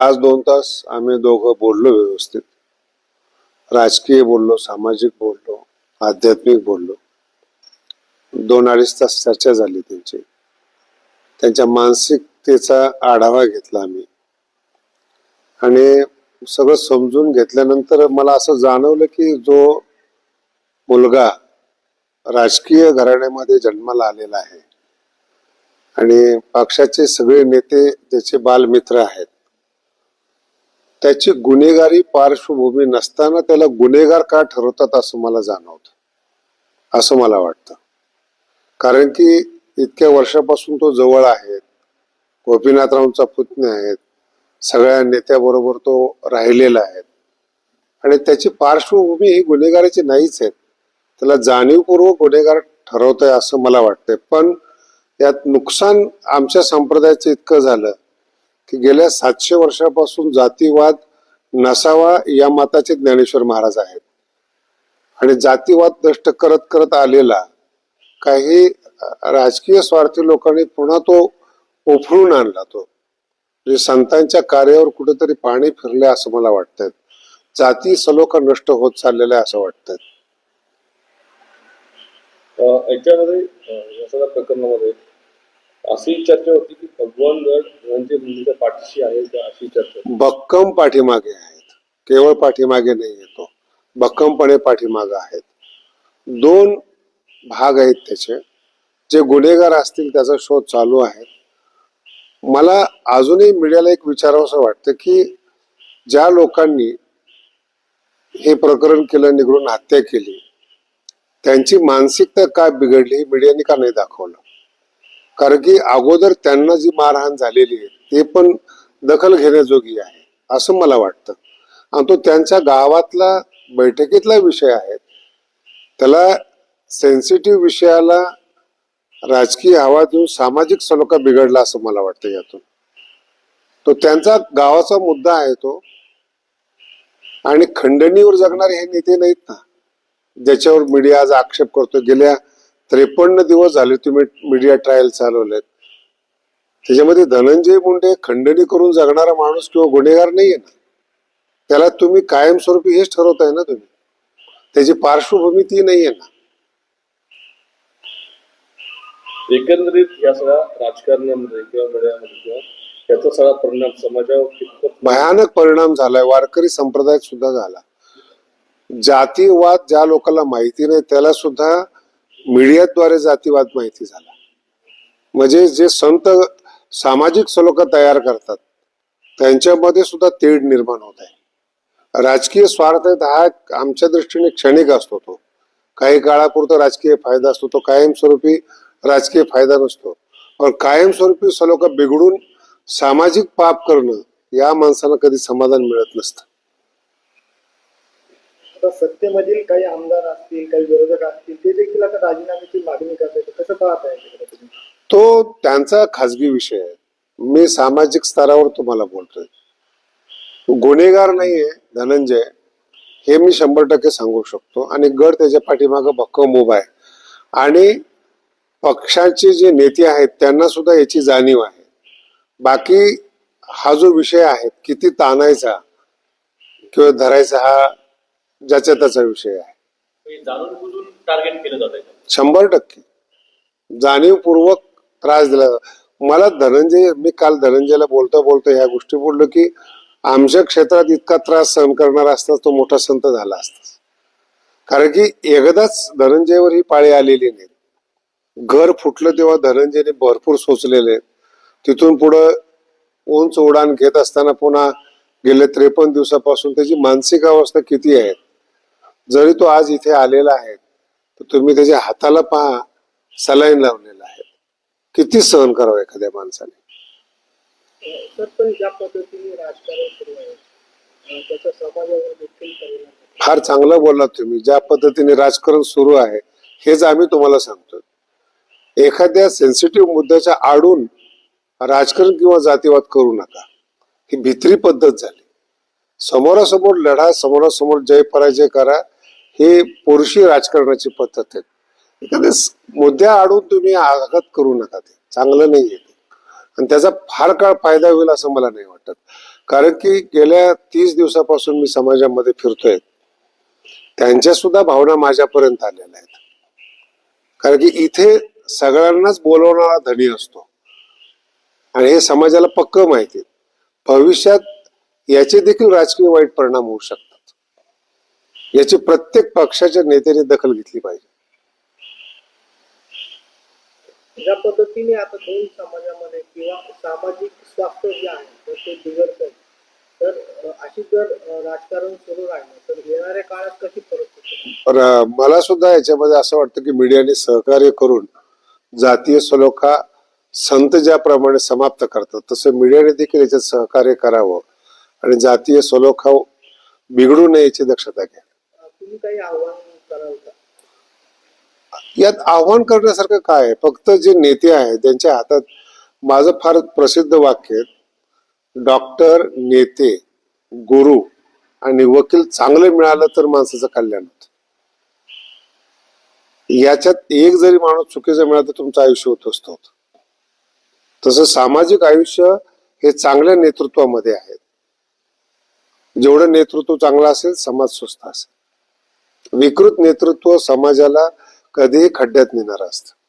आज दोन तास आम्ही दोघं बोललो व्यवस्थित. राजकीय बोललो सामाजिक बोललो आध्यात्मिक बोललो. दोन अडीच तास चर्चा झाली त्यांची. त्यांच्या मानसिकतेचा आढावा घेतला आम्ही. आणि सगळं समजून घेतल्यानंतर मला असं जाणवलं की जो मुलगा राजकीय घराण्यामध्ये जन्माला आलेला आहे. आणि पक्षाचे सगळे नेते त्याचे बालमित्र आहेत. त्याची गुन्हेगारी पार्श्वभूमी नसताना त्याला गुन्हेगार का ठरवतात असं मला जाणवतं. असं मला वाटतं. कारण की इतक्या वर्षापासून तो जवळ आहे. गोपीनाथरावचा पुतणे आहेत. सगळ्या नेत्याबरोबर तो राहिलेला आहे. आणि त्याची पार्श्वभूमी ही गुन्हेगाराची नाहीच आहे. त्याला जाणीवपूर्वक गुन्हेगार ठरवतंय असं मला वाटतंय. पण यात नुकसान आमच्या संप्रदायाचं इतकं झालं की गेल्या सातशे वर्षापासून जातीवाद नसावा या मताचे ज्ञानेश्वर महाराज आहेत. आणि जातीवाद नष्ट करत करत आलेला काही राजकीय स्वार्थी लोकांनी पुन्हा तो उफळून आणला तो. म्हणजे संतांच्या कार्यावर कुठेतरी पाणी फिरले असं मला वाटतंय. जाती सलोखा नष्ट होत चाललेला आहे असं वाटतंय. याच्यामध्ये या सगळ्या प्रकरणामध्ये अशी चर्चा होती की भगवान गड म्हणजे मुलीच्या पाठीशी आहे अशी चर्चा भक्कम पाठीमागे आहेत. केवळ पाठीमागे नाही येतो भक्कमपणे पाठीमागे आहेत. दोन भाग आहेत त्याचे. जे गुन्हेगार असतील त्याचा शोध चालू आहे. मला अजूनही मीडियाला एक विचारावंसं वाटतं की ज्या लोकांनी हे प्रकरण केलं निघडून हत्या केली त्यांची मानसिकता काय बिघडली हे मीडियाने का नाही दाखवलं? कारण की अगोदर त्यांना जी मारहाण झालेली आहे ते पण दखल घेण्याजोगी आहे असं मला वाटतं. आणि तो त्यांच्या गावातला बैठकीतला विषय आहे. त्याला सेन्सिटिव्ह विषयाला राजकीय हवा देऊन सामाजिक सलोखा बिघडला असं मला वाटतं यातून. तो त्यांचा गावाचा मुद्दा आहे तो. आणि खंडणीवर जगणारे हे नेते नाहीत ना. ज्याच्यावर मीडिया आज आक्षेप करतो गेल्या त्रेपन्न दिवस झाले तुम्ही मीडिया ट्रायल चालवलेत. त्याच्यामध्ये धनंजय मुंडे खंडणी करून जगणारा माणूस किंवा गुन्हेगार नाहीये ना. त्याला तुम्ही कायमस्वरूपी हेच ठरवताय ना तुम्ही. त्याची पार्श्वभूमी ती नाहीये ना. एकंदरीत या सगळ्या राजकारणामध्ये किंवा मीडियामध्ये किंवा याचा सगळा परिणाम समाजावर भयानक परिणाम झालाय. वारकरी संप्रदायात सुद्धा झाला. जातीवाद ज्या लोकांना माहिती नाही त्याला सुद्धा मीडियाद्वारे जातीवाद माहिती झाला. म्हणजे जे संत सामाजिक सलोखा तयार करतात त्यांच्यामध्ये सुद्धा तेढ निर्माण होत आहे. राजकीय स्वार्थ हा आमच्या दृष्टीने क्षणिक असतो तो. काही काळापुरता राजकीय फायदा असतो तो कायमस्वरूपी राजकीय फायदा नसतो. पण कायमस्वरूपी सलोखा बिघडून सामाजिक पाप करणं या माणसाला कधी समाधान मिळत नसतं. आता सत्तेमधील काही आमदार असतील काही विरोधक असतील ते देखील आता राजीनाम्याची मागणी करतात कसं पाहत आहे तो त्यांचा खाजगी विषय आहे. मी सामाजिक स्तरावर तुम्हाला बोलतोय. गुन्हेगार नाहीये धनंजय. हे मी शंभर टक्के सांगू शकतो. आणि गड त्याच्या पाठीमागं भक्कम उभा आहे. आणि पक्षाचे जे नेते आहेत त्यांना सुद्धा याची जाणीव आहे. बाकी हा जो विषय आहे किती ताणायचा किंवा धरायचा हा ज्याच्या त्याचा विषय आहे. टार्गेट केलं जात शंभर टक्के. जाणीवपूर्वक त्रास दिला मला धनंजय मी काल धनंजयला बोलता बोलता ह्या गोष्टी बोललो की आमच्या क्षेत्रात इतका त्रास सहन करणारा असता तो मोठा संत झाला असता. कारण की एकदाच धनंजयवर ही पाळी आलेली नाही. घर फुटलं तेव्हा धनंजयने भरपूर सोचलेले. तिथून पुढं उंच उडान घेत असताना पुन्हा गेले त्रेपन्न दिवसापासून त्याची मानसिक अवस्था किती आहे? जरी तो आज इथे आलेला आहे तर तुम्ही त्याच्या हाताला पहा सलाईन लावलेला आहे. किती सहन करावं एखाद्या माणसाने. फार चांगलं बोललात तुम्ही. ज्या पद्धतीने राजकारण सुरू आहे हेच आम्ही तुम्हाला सांगतो. एखाद्या सेन्सिटिव्ह मुद्द्याच्या आडून राजकारण किंवा जातीवाद करू नका. ही भित्री पद्धत झाली. समोरासमोर लढा समोरासमोर जय पराजय करा. हे पुरुषी राजकारणाची पद्धत आहे एखाद्या मुद्द्या आडून तुम्ही आघात करू नका ते. चांगलं नाही आहे आणि त्याचा फार काळ फायदा होईल असं मला नाही वाटत. कारण की गेल्या तीस दिवसापासून मी समाजामध्ये फिरतोय. त्यांच्या सुद्धा भावना माझ्यापर्यंत आलेल्या आहेत. कारण की इथे सगळ्यांनाच बोलवणारा धनी असतो. आणि हे समाजाला पक्क माहिती भविष्यात याचे देखील राजकीय वाईट परिणाम होऊ शकतात. याची प्रत्येक पक्षाच्या नेत्याने दखल घेतली पाहिजे. ज्या पद्धतीने आता दोन समाजामध्ये किंवा सामाजिक स्वास्थ्य जे आहे ते बिघडत आहे तर अशी जर राजकारण सुरू राहिलं तर येणाऱ्या काळात कशी परिस्थिती? पण मला सुद्धा याच्यामध्ये असं वाटतं की मीडियाने सहकार्य करून जातीय सलोखा संत ज्याप्रमाणे समाप्त करतात तसं मीडियाने देखील याच्यात सहकार्य करावं आणि जातीय सलोखा बिघडू नये याची दक्षता घ्या. तुम्ही काही आव्हान कराल का यात आव्हान करण्यासारखं काय आहे? फक्त जे नेते आहेत त्यांच्या हातात माझं फार प्रसिद्ध वाक्य आहे. डॉक्टर नेते गुरु आणि वकील चांगलं मिळालं तर माणसाचं कल्याण होत. याच्यात एक जरी माणूस चुकीचा मिळाला तर तुमचं आयुष्य होत. असतो तसं सामाजिक आयुष्य हे चांगल्या नेतृत्वामध्ये आहे. जेवढं नेतृत्व चांगलं असेल समाज स्वस्त असेल. विकृत नेतृत्व समाजाला कधीही खड्ड्यात नेणार असतं.